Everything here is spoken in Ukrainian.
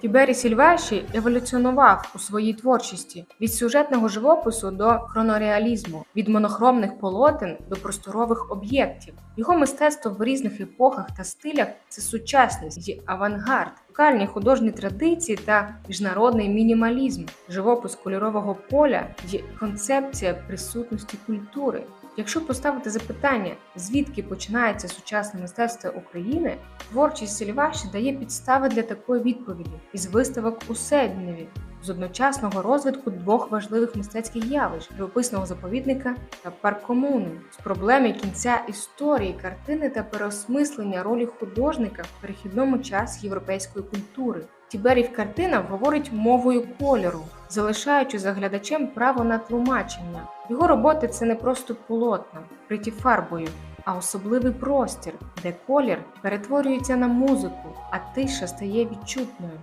Тібері Сільвеші еволюціонував у своїй творчості від сюжетного живопису до хронореалізму, від монохромних полотен до просторових об'єктів. Його мистецтво в різних епохах та стилях це сучасність і авангард, локальні художні традиції та міжнародний мінімалізм, живопис кольорового поля і концепція присутності культури. Якщо поставити запитання, звідки починається сучасне мистецтво України, творчість Сільваші дає підстави для такої відповіді із виставок у Седневі, з одночасного розвитку двох важливих мистецьких явищ живописного заповідника та парк комуни, з проблеми кінця історії картини та переосмислення ролі художника в перехідному часі європейської культури. Тіберів картина говорить мовою кольору, залишаючи за глядачем право на тлумачення. Його роботи це не просто полотна, вкриті фарбою, а особливий простір, де колір перетворюється на музику, а тиша стає відчутною.